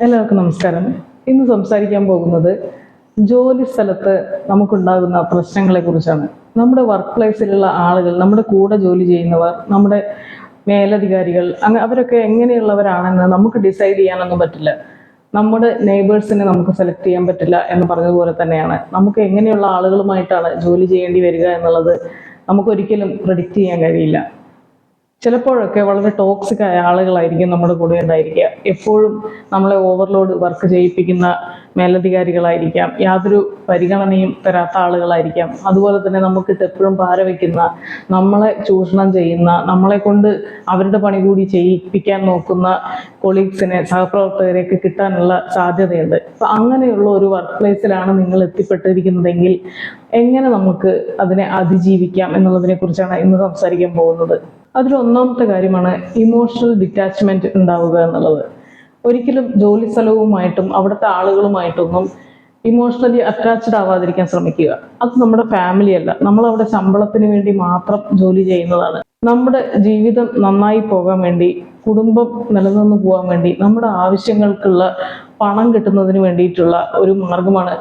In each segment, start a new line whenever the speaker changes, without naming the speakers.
എല്ലാവർക്കും നമസ്കാരം. ഇന്ന് സംസാരിക്കാൻ പോകുന്നത് ജോലി സ്ഥലത്ത് നമുക്കുണ്ടാകുന്ന പ്രശ്നങ്ങളെ കുറിച്ചാണ്. നമ്മുടെ വർക്ക് പ്ലേസിലുള്ള ആളുകൾ നമ്മുടെ കൂടെ ജോലി ചെയ്യുന്നവർ നമ്മുടെ മേലധികാരികൾ അങ്ങനെ അവരൊക്കെ എങ്ങനെയുള്ളവരാണെന്ന് നമുക്ക് ഡിസൈഡ് ചെയ്യാനൊന്നും പറ്റില്ല. നമ്മുടെ നെയ്ബേഴ്സിനെ നമുക്ക് സെലക്ട് ചെയ്യാൻ പറ്റില്ല എന്ന് പറഞ്ഞതുപോലെ തന്നെയാണ്. നമുക്ക് എങ്ങനെയുള്ള ആളുകളുമായിട്ടാണ് ജോലി ചെയ്യേണ്ടി വരിക എന്നുള്ളത് നമുക്കൊരിക്കലും പ്രഡിക്റ്റ് ചെയ്യാൻ കഴിയില്ല. ചിലപ്പോഴൊക്കെ വളരെ ടോക്സിക് ആയ ആളുകളായിരിക്കും നമ്മുടെ കൂടെ ഉണ്ടായിരിക്കുക. എപ്പോഴും നമ്മളെ ഓവർലോഡ് വർക്ക് ചെയ്യിപ്പിക്കുന്ന മേലധികാരികളായിരിക്കാം. യാതൊരു പരിഗണനയും തരാത്ത ആളുകളായിരിക്കാം. അതുപോലെ തന്നെ നമുക്കിട്ട് എപ്പോഴും പാര വയ്ക്കുന്ന നമ്മളെ ചൂഷണം ചെയ്യുന്ന നമ്മളെ കൊണ്ട് അവരുടെ പണി കൂടി ചെയ്യിപ്പിക്കാൻ നോക്കുന്ന കൊളീഗ്സിനെ സഹപ്രവർത്തകരെയൊക്കെ കിട്ടാനുള്ള സാധ്യതയുണ്ട്. അപ്പം അങ്ങനെയുള്ള ഒരു വർക്ക് പ്ലേസിലാണ് നിങ്ങൾ എത്തിപ്പെട്ടിരിക്കുന്നതെങ്കിൽ എങ്ങനെ നമുക്ക് അതിനെ അതിജീവിക്കാം എന്നുള്ളതിനെ കുറിച്ചാണ് ഇന്ന് സംസാരിക്കാൻ പോകുന്നത്. അതിൽ ഒന്നാമത്തെ കാര്യമാണ് ഇമോഷണൽ ഡിറ്റാച്ച്മെന്റ് ഉണ്ടാവുക എന്നുള്ളത്. ഒരിക്കലും ജോലി സ്ഥലവുമായിട്ടും അവിടുത്തെ ആളുകളുമായിട്ടൊന്നും ഇമോഷണലി അറ്റാച്ച്ഡ് ആവാതിരിക്കാൻ ശ്രമിക്കുക. അത് നമ്മുടെ ഫാമിലി അല്ല. നമ്മൾ അവിടെ ശമ്പളത്തിന് വേണ്ടി മാത്രം ജോലി ചെയ്യുന്നതാണ്. നമ്മുടെ ജീവിതം നന്നായി പോകാൻ വേണ്ടി കുടുംബം നിലനിന്ന് പോകാൻ വേണ്ടി നമ്മുടെ ആവശ്യങ്ങൾക്കുള്ള പണം കിട്ടുന്നതിന് വേണ്ടിയിട്ടുള്ള ഒരു മാർഗമാണ്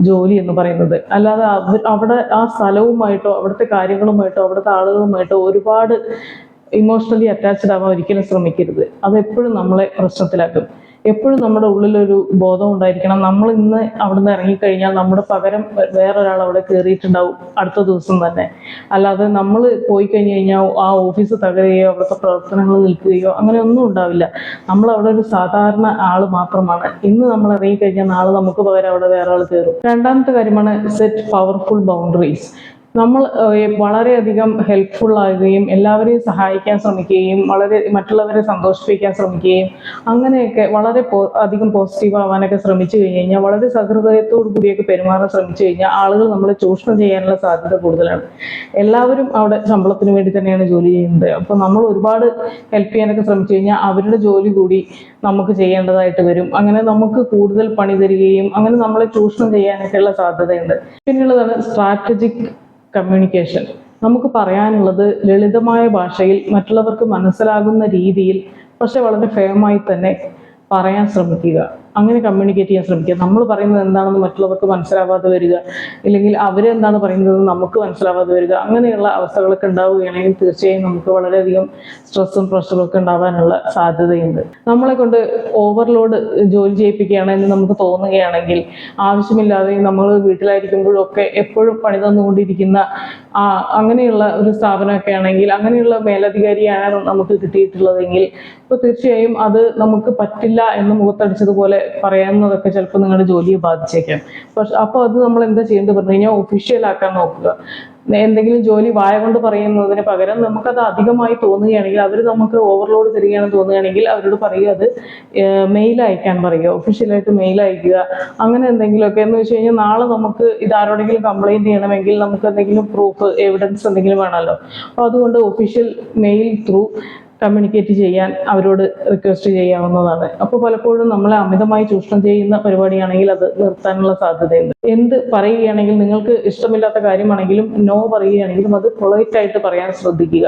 ജോലി എന്ന് പറയുന്നത്. അല്ലാതെ അവിടെ ആ സ്ഥലവുമായിട്ടോ അവിടുത്തെ കാര്യങ്ങളുമായിട്ടോ അവിടുത്തെ ആളുകളുമായിട്ടോ ഒരുപാട് ഇമോഷണലി അറ്റാച്ച്ഡ് ആവാൻ ഒരിക്കലും ശ്രമിക്കരുത്. അതെപ്പോഴും നമ്മളെ പ്രശ്നത്തിലാക്കും. എപ്പോഴും നമ്മുടെ ഉള്ളിലൊരു ബോധം ഉണ്ടായിരിക്കണം. നമ്മൾ ഇന്ന് അവിടുന്ന് ഇറങ്ങിക്കഴിഞ്ഞാൽ നമ്മുടെ പകരം വേറൊരാൾ അവിടെ കയറിയിട്ടുണ്ടാവും അടുത്ത ദിവസം തന്നെ. അല്ലാതെ നമ്മൾ പോയി കഴിഞ്ഞ് കഴിഞ്ഞാൽ ആ ഓഫീസ് തകരുകയോ അവിടുത്തെ പ്രവർത്തനങ്ങൾ നിൽക്കുകയോ അങ്ങനെ ഒന്നും ഉണ്ടാവില്ല. നമ്മൾ അവിടെ ഒരു സാധാരണ ആൾ മാത്രമാണ്. ഇന്ന് നമ്മൾ ഇറങ്ങിക്കഴിഞ്ഞാൽ നാളെ നമുക്ക് പകരം അവിടെ വേറെ ആൾ കയറും രണ്ടാമത്തെ കാര്യമാണ് സെറ്റ് പവർഫുൾ ബൗണ്ടറീസ് നമ്മൾ വളരെയധികം ഹെൽപ്ഫുൾ ആകുകയും എല്ലാവരെയും സഹായിക്കാൻ ശ്രമിക്കുകയും വളരെ മറ്റുള്ളവരെ സന്തോഷിപ്പിക്കാൻ ശ്രമിക്കുകയും അങ്ങനെയൊക്കെ വളരെ അധികം പോസിറ്റീവ് ആവാനൊക്കെ ശ്രമിച്ചു കഴിഞ്ഞ് കഴിഞ്ഞാൽ വളരെ സഹൃദയത്തോടു കൂടിയൊക്കെ പെരുമാറാൻ ശ്രമിച്ചു കഴിഞ്ഞാൽ ആളുകൾ നമ്മളെ ചൂഷണം ചെയ്യാനുള്ള സാധ്യത കൂടുതലാണ്. എല്ലാവരും അവിടെ ശമ്പളത്തിന് വേണ്ടി തന്നെയാണ് ജോലി ചെയ്യുന്നത്. അപ്പോൾ നമ്മൾ ഒരുപാട് ഹെൽപ്പ് ചെയ്യാനൊക്കെ ശ്രമിച്ചു കഴിഞ്ഞാൽ അവരുടെ ജോലി കൂടി നമുക്ക് ചെയ്യേണ്ടതായിട്ട് വരും. അങ്ങനെ നമുക്ക് കൂടുതൽ പണി തരികയും അങ്ങനെ നമ്മളെ ചൂഷണം ചെയ്യാനൊക്കെയുള്ള സാധ്യതയുണ്ട്. പിന്നെയുള്ളതാണ് സ്ട്രാറ്റജിക് കമ്മ്യൂണിക്കേഷൻ നമുക്ക് പറയാനുള്ളത് ലളിതമായ ഭാഷയിൽ മറ്റുള്ളവർക്ക് മനസ്സിലാകുന്ന രീതിയിൽ പക്ഷെ വളരെ ഫേമായി തന്നെ പറയാൻ ശ്രമിക്കുക. അങ്ങനെ കമ്മ്യൂണിക്കേറ്റ് ചെയ്യാൻ ശ്രമിക്കുക. നമ്മൾ പറയുന്നത് എന്താണെന്ന് മറ്റുള്ളവർക്ക് മനസ്സിലാവാതെ വരിക. ഇല്ലെങ്കിൽ അവരെന്താണ് പറയുന്നത് നമുക്ക് മനസ്സിലാവാതെ വരിക. അങ്ങനെയുള്ള അവസ്ഥകളൊക്കെ ഉണ്ടാവുകയാണെങ്കിൽ തീർച്ചയായും നമുക്ക് വളരെയധികം സ്ട്രെസ്സും പ്രഷറും ഒക്കെ ഉണ്ടാവാനുള്ള സാധ്യതയുണ്ട്. നമ്മളെ കൊണ്ട് ഓവർലോഡ് ജോലി ചെയ്യിപ്പിക്കുകയാണെന്ന് നമുക്ക് തോന്നുകയാണെങ്കിൽ ആവശ്യമില്ലാതെ നമ്മൾ വീട്ടിലായിരിക്കുമ്പോഴൊക്കെ എപ്പോഴും പണി തന്നുകൊണ്ടിരിക്കുന്ന അങ്ങനെയുള്ള ഒരു സ്ഥാപനമൊക്കെ ആണെങ്കിൽ അങ്ങനെയുള്ള മേലധികാരിയാണ് നമുക്ക് കിട്ടിയിട്ടുള്ളതെങ്കിൽ ഇപ്പൊ തീർച്ചയായും അത് നമുക്ക് പറ്റില്ല എന്ന് മുഖത്തടിച്ചതുപോലെ പറയാവുന്നതൊക്കെ ചിലപ്പോൾ നിങ്ങളുടെ ജോലിയെ ബാധിച്ചേക്കാം. പക്ഷെ അപ്പോൾ അത് നമ്മൾ എന്താ ചെയ്യേണ്ടത്? പറഞ്ഞു കഴിഞ്ഞാൽ ഒഫീഷ്യൽ ആക്കാൻ നോക്കുക. എന്തെങ്കിലും ജോലി വായ കൊണ്ട് പറയുന്നതിന് പകരം നമുക്കത് അധികമായി തോന്നുകയാണെങ്കിൽ അവർ നമുക്ക് ഓവർലോഡ് തരികയാണെന്ന് തോന്നുകയാണെങ്കിൽ അവരോട് പറയുക അത് മെയിൽ അയക്കാൻ പറയുക. ഒഫീഷ്യലായിട്ട് മെയിൽ അയക്കുക. അങ്ങനെ എന്തെങ്കിലുമൊക്കെ എന്ന് വെച്ച് കഴിഞ്ഞാൽ നാളെ നമുക്ക് ഇത് ആരോടെങ്കിലും കംപ്ലൈന്റ് ചെയ്യണമെങ്കിൽ നമുക്ക് എന്തെങ്കിലും പ്രൂഫ് എവിഡൻസ് എന്തെങ്കിലും വേണമല്ലോ. അപ്പോൾ അതുകൊണ്ട് ഒഫീഷ്യൽ മെയിൽ ത്രൂ കമ്മ്യൂണിക്കേറ്റ് ചെയ്യാൻ അവരോട് റിക്വസ്റ്റ് ചെയ്യാവുന്നതാണ്. അപ്പോൾ പലപ്പോഴും നമ്മളെ അമിതമായി ചൂഷണം ചെയ്യുന്ന പരിപാടിയാണെങ്കിൽ അത് നിർത്താനുള്ള സാധ്യതയുണ്ട്. എന്ത് പറയുകയാണെങ്കിൽ നിങ്ങൾക്ക് ഇഷ്ടമില്ലാത്ത കാര്യമാണെങ്കിലും നോ പറയുകയാണെങ്കിലും അത് പൊളൈറ്റ് ആയിട്ട് പറയാൻ ശ്രദ്ധിക്കുക.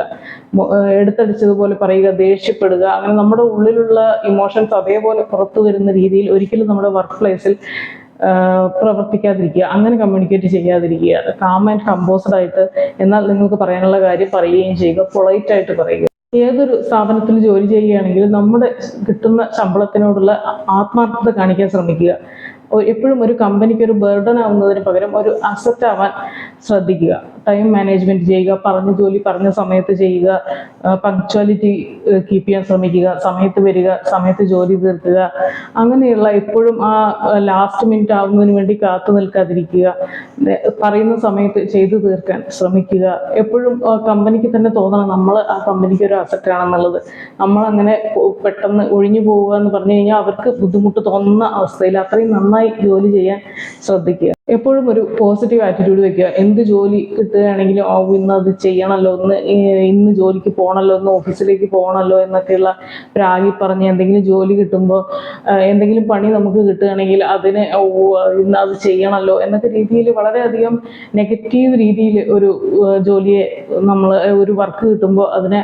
എടുത്തടിച്ചതുപോലെ പറയുക ദേഷ്യപ്പെടുക അങ്ങനെ നമ്മുടെ ഉള്ളിലുള്ള ഇമോഷൻസ് അതേപോലെ പുറത്തു വരുന്ന രീതിയിൽ ഒരിക്കലും നമ്മുടെ വർക്ക് പ്ലേസിൽ പ്രവർത്തിക്കാതിരിക്കുക. അങ്ങനെ കമ്മ്യൂണിക്കേറ്റ് ചെയ്യാതിരിക്കുക. കാം ആൻഡ് കമ്പോസ്ഡ് ആയിട്ട് എന്നാൽ നിങ്ങൾക്ക് പറയാനുള്ള കാര്യം പറയുകയും ചെയ്യുക പൊളൈറ്റ് ആയിട്ട് പറയുക. ഏതൊരു സ്ഥാപനത്തിൽ ജോലി ചെയ്യുകയാണെങ്കിലും നമ്മുടെ കിട്ടുന്ന ശമ്പളത്തിനോടുള്ള ആത്മാർത്ഥത കാണിക്കാൻ ശ്രമിക്കുക. എപ്പോഴും ഒരു കമ്പനിക്ക് ഒരു ബർഡൻ ആവുന്നതിന് പകരം ഒരു അസറ്റ് ആവാൻ ശ്രദ്ധിക്കുക. ടൈം മാനേജ്മെന്റ് ചെയ്യുക പറഞ്ഞ ജോലി പറഞ്ഞ സമയത്ത് ചെയ്യുക പങ്ക്ച്വാലിറ്റി കീപ്പ് ചെയ്യാൻ ശ്രമിക്കുക സമയത്ത് വരിക സമയത്ത് ജോലി തീർക്കുക. അങ്ങനെയുള്ള എപ്പോഴും ആ ലാസ്റ്റ് മിനിറ്റ് ആവുന്നതിന് വേണ്ടി കാത്തു നിൽക്കാതിരിക്കുക. പറയുന്ന സമയത്ത് ചെയ്തു തീർക്കാൻ ശ്രമിക്കുക. എപ്പോഴും കമ്പനിക്ക് തന്നെ തോന്നണം നമ്മൾ ആ കമ്പനിക്ക് ഒരു അസറ്റ് ആണെന്നുള്ളത്. നമ്മൾ അങ്ങനെ പെട്ടെന്ന് ഒഴിഞ്ഞു പോവുക എന്ന് പറഞ്ഞു കഴിഞ്ഞാൽ അവർക്ക് ബുദ്ധിമുട്ട് തോന്നുന്ന അവസ്ഥയിൽ അത്രയും നന്നായി ജോലി ചെയ്യാൻ ശ്രദ്ധിക്കുക. എപ്പോഴും ഒരു പോസിറ്റീവ് ആറ്റിറ്റ്യൂഡ് വെക്കുക. എന്ത് ജോലി കിട്ടുകയാണെങ്കിലും ഓ ഇന്ന് അത് ചെയ്യണമല്ലോ ഒന്ന് ഇന്ന് ജോലിക്ക് പോകണമല്ലോ ഒന്ന് ഓഫീസിലേക്ക് പോകണമല്ലോ എന്നൊക്കെയുള്ള പ്രാഗി പറഞ്ഞ് എന്തെങ്കിലും ജോലി കിട്ടുമ്പോൾ എന്തെങ്കിലും പണി നമുക്ക് കിട്ടുകയാണെങ്കിൽ അതിന് ഓ ഇന്ന് അത് ചെയ്യണമല്ലോ എന്നൊക്കെ രീതിയിൽ വളരെയധികം നെഗറ്റീവ് രീതിയിൽ ഒരു ജോലിയെ നമ്മൾ ഒരു വർക്ക് കിട്ടുമ്പോൾ അതിനെ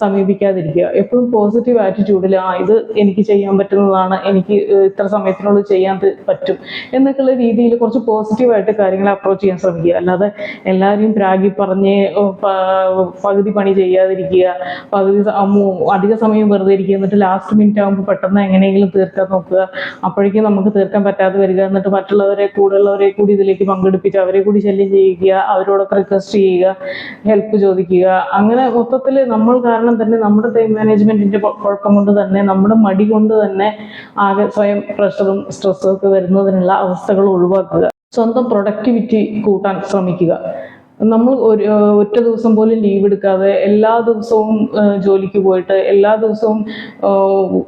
സമീപിക്കാതിരിക്കുക. എപ്പോഴും പോസിറ്റീവ് ആറ്റിറ്റ്യൂഡിൽ ആ ഇത് എനിക്ക് ചെയ്യാൻ പറ്റുന്നതാണ് എനിക്ക് ഇത്ര സമയത്തിനുള്ളിൽ ചെയ്യാൻ പറ്റും. എന്നൊക്കെയുള്ള രീതിയിൽ കുറച്ച് പോസിറ്റീവായിട്ട് കാര്യങ്ങളെ അപ്രോച്ച് ചെയ്യാൻ ശ്രമിക്കുക. അല്ലാതെ എല്ലാവരെയും പ്രാഗി പറഞ്ഞ് പകുതി പണി ചെയ്യാതിരിക്കുക പകുതി അധിക സമയം വെറുതെ ഇരിക്കുക എന്നിട്ട് ലാസ്റ്റ് മിനിറ്റ് ആകുമ്പോൾ പെട്ടെന്ന് എങ്ങനെയെങ്കിലും തീർക്കാൻ നോക്കുക. അപ്പോഴേക്കും നമുക്ക് തീർക്കാൻ പറ്റാതെ വരിക. എന്നിട്ട് മറ്റുള്ളവരെ കൂടെയുള്ളവരെ കൂടി ഇതിലേക്ക് പങ്കെടുപ്പിച്ച് അവരെ കൂടി ശല്യം ചെയ്യുക അവരോടൊക്കെ റിക്വസ്റ്റ് ചെയ്യുക ഹെൽപ്പ് ചോദിക്കുക. അങ്ങനെ മൊത്തത്തിൽ നമ്മൾ കാരണം തന്നെ നമ്മുടെ ടൈം മാനേജ്മെന്റിന്റെ കുഴപ്പം കൊണ്ട് തന്നെ നമ്മുടെ മടി കൊണ്ട് തന്നെ ആകെ സ്വയം പ്രഷറും സ്ട്രെസ്സും ഒക്കെ വരുന്നതിനുള്ള അവസ്ഥകൾ ഒഴിവാക്കുക. സ്വന്തം പ്രൊഡക്ടിവിറ്റി കൂട്ടാൻ ശ്രമിക്കുക. നമ്മൾ ഒരു ഒറ്റ ദിവസം പോലും ലീവ് എടുക്കാതെ എല്ലാ ദിവസവും ജോലിക്ക് പോയിട്ട് എല്ലാ ദിവസവും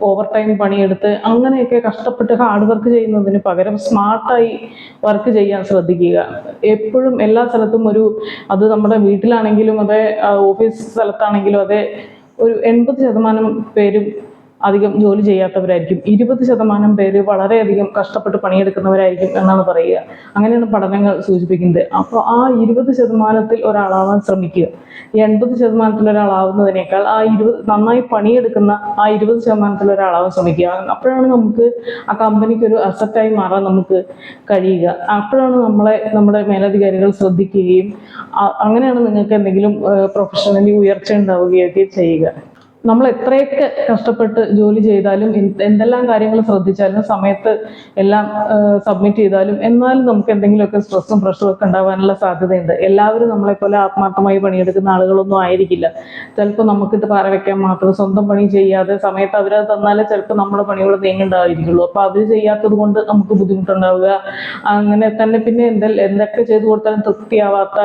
ഓവർ ടൈം പണിയെടുത്ത് അങ്ങനെയൊക്കെ കഷ്ടപ്പെട്ട് ഹാർഡ് വർക്ക് ചെയ്യുന്നതിന് പകരം സ്മാർട്ടായി വർക്ക് ചെയ്യാൻ ശ്രദ്ധിക്കുക. എപ്പോഴും എല്ലാ സ്ഥലത്തും ഒരു അത് നമ്മുടെ വീട്ടിലാണെങ്കിലും അതെ ഓഫീസ് സ്ഥലത്താണെങ്കിലും അതെ ഒരു എൺപത് ശതമാനം പേരും അധികം ജോലി ചെയ്യാത്തവരായിരിക്കും. ഇരുപത് ശതമാനം പേര് വളരെയധികം കഷ്ടപ്പെട്ട് പണിയെടുക്കുന്നവരായിരിക്കും എന്നാണ് പറയുക. അങ്ങനെയാണ് പഠനങ്ങൾ സൂചിപ്പിക്കുന്നത്. അപ്പോൾ ആ ഇരുപത് ശതമാനത്തിൽ ഒരാളാവാൻ ശ്രമിക്കുക. എൺപത് ശതമാനത്തിൽ ഒരാളാവുന്നതിനേക്കാൾ ആ ഇരുപത് നന്നായി പണിയെടുക്കുന്ന ആ ഇരുപത് ശതമാനത്തിൽ ഒരാളാവാൻ ശ്രമിക്കുക. അപ്പോഴാണ് നമുക്ക് ആ കമ്പനിക്ക് ഒരു അസറ്റായി മാറാൻ നമുക്ക് കഴിയുക. അപ്പോഴാണ് നമ്മളെ നമ്മുടെ മേലധികാരികൾ ശ്രദ്ധിക്കുകയും അങ്ങനെയാണ് നിങ്ങൾക്ക് എന്തെങ്കിലും പ്രൊഫഷണലി ഉയർച്ച ഉണ്ടാവുകയൊക്കെ ചെയ്യുക. നമ്മൾ എത്രയൊക്കെ കഷ്ടപ്പെട്ട് ജോലി ചെയ്താലും എന്തെല്ലാം കാര്യങ്ങൾ ശ്രദ്ധിച്ചാലും സമയത്ത് എല്ലാം സബ്മിറ്റ് ചെയ്താലും എന്നാലും നമുക്ക് എന്തെങ്കിലുമൊക്കെ സ്ട്രെസ്സും പ്രഷറും ഒക്കെ ഉണ്ടാവാനുള്ള സാധ്യതയുണ്ട്. എല്ലാവരും നമ്മളെപ്പോലെ ആത്മാർത്ഥമായി പണിയെടുക്കുന്ന ആളുകളൊന്നും ആയിരിക്കില്ല. ചിലപ്പോൾ നമുക്കിത് പാര വെക്കാൻ മാത്രം സ്വന്തം പണി ചെയ്യാതെ സമയത്ത് അവരത് തന്നാലേ ചിലപ്പോൾ നമ്മുടെ പണിയോട് നീങ്ങുണ്ടായിരിക്കുള്ളൂ. അപ്പോൾ അവർ ചെയ്യാത്തത് കൊണ്ട് നമുക്ക് ബുദ്ധിമുട്ടുണ്ടാവുക. അങ്ങനെ തന്നെ പിന്നെ എന്തെല്ലാം എന്തൊക്കെ ചെയ്തു കൊടുത്താലും തൃപ്തിയാവാത്ത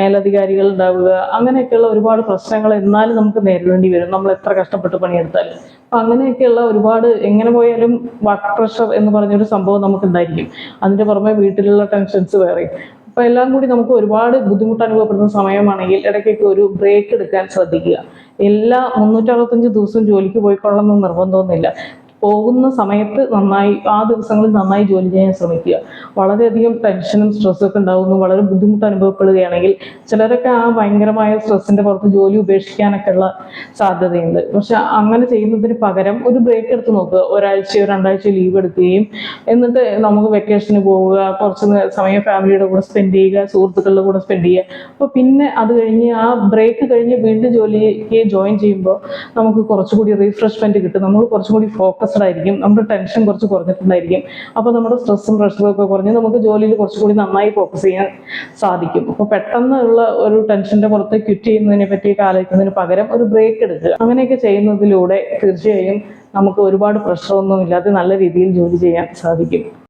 മേലധികാരികൾ ഉണ്ടാവുക. അങ്ങനെയൊക്കെയുള്ള ഒരുപാട് പ്രശ്നങ്ങൾ എന്നാലും നമുക്ക് നേരിടേണ്ടി വരും. നമ്മൾ എത്ര കഷ്ടപ്പെട്ട് പണിയെടുത്താലും. അപ്പം അങ്ങനെയൊക്കെയുള്ള ഒരുപാട് എങ്ങനെ പോയാലും വർക്ക് പ്രഷർ എന്ന് പറഞ്ഞൊരു സംഭവം നമുക്ക് ഉണ്ടായിരിക്കും അതിന്റെ പുറമെ വീട്ടിലുള്ള ടെൻഷൻസ് വേറെ. അപ്പോൾ എല്ലാം കൂടി നമുക്ക് ഒരുപാട് ബുദ്ധിമുട്ട് അനുഭവപ്പെടുന്ന സമയമാണെങ്കിൽ ഇടയ്ക്കൊക്കെ ഒരു ബ്രേക്ക് എടുക്കാൻ ശ്രദ്ധിക്കുക. എല്ലാ മുന്നൂറ്ററുപത്തഞ്ച് ദിവസവും ജോലിക്ക് പോയിക്കൊള്ളണം എന്ന് നിർബന്ധമൊന്നുമില്ല. പോകുന്ന സമയത്ത് നന്നായി ആ ദിവസങ്ങളിൽ നന്നായി ജോലി ചെയ്യാൻ ശ്രമിക്കുക. വളരെയധികം ടെൻഷനും സ്ട്രെസ്സും ഒക്കെ ഉണ്ടാകുന്നു വളരെ ബുദ്ധിമുട്ട് അനുഭവപ്പെടുകയാണെങ്കിൽ ചിലരൊക്കെ ആ ഭയങ്കരമായ സ്ട്രെസ്സിന്റെ പുറത്ത് ജോലി ഉപേക്ഷിക്കാനൊക്കെ ഉള്ള സാധ്യതയുണ്ട്. പക്ഷെ അങ്ങനെ ചെയ്യുന്നതിന് പകരം ഒരു ബ്രേക്ക് എടുത്ത് നോക്കുക. ഒരാഴ്ചയോ രണ്ടാഴ്ചയോ ലീവ് എടുക്കുകയും എന്നിട്ട് നമുക്ക് വെക്കേഷന് പോവുക. കുറച്ച് സമയം ഫാമിലിയുടെ കൂടെ സ്പെൻഡ് ചെയ്യുക. സുഹൃത്തുക്കളുടെ കൂടെ സ്പെൻഡ് ചെയ്യുക. അപ്പോൾ പിന്നെ അത് കഴിഞ്ഞ് ആ ബ്രേക്ക് കഴിഞ്ഞ് വീണ്ടും ജോലിക്ക് ജോയിൻ ചെയ്യുമ്പോൾ നമുക്ക് കുറച്ചുകൂടി റീഫ്രഷ്മെന്റ് കിട്ടും. നമ്മൾ കുറച്ചും കൂടി ഫോക്കസ്ഡ് ആയിരിക്കും. നമ്മുടെ ടെൻഷൻ കുറച്ച് കുറഞ്ഞിട്ടുണ്ടായിരിക്കും. അപ്പോൾ നമ്മുടെ സ്ട്രെസ്സും പ്രഷറും ഒക്കെ കുറഞ്ഞ് നമുക്ക് ജോലിയിൽ കുറച്ചുകൂടി നന്നായി ഫോക്കസ് ചെയ്യാൻ സാധിക്കും. അപ്പോൾ പെട്ടെന്നുള്ള ഒരു ടെൻഷന്റെ പുറത്ത് ക്വിറ്റ് ചെയ്യുന്നതിനെ പറ്റി ആലോചിക്കുന്നതിന് പകരം ഒരു ബ്രേക്ക് എടുക്കുക. അങ്ങനെയൊക്കെ ചെയ്യുന്നതിലൂടെ തീർച്ചയായും നമുക്ക് ഒരുപാട് പ്രഷറൊന്നും ഇല്ലാതെ നല്ല രീതിയിൽ ജോലി ചെയ്യാൻ സാധിക്കും.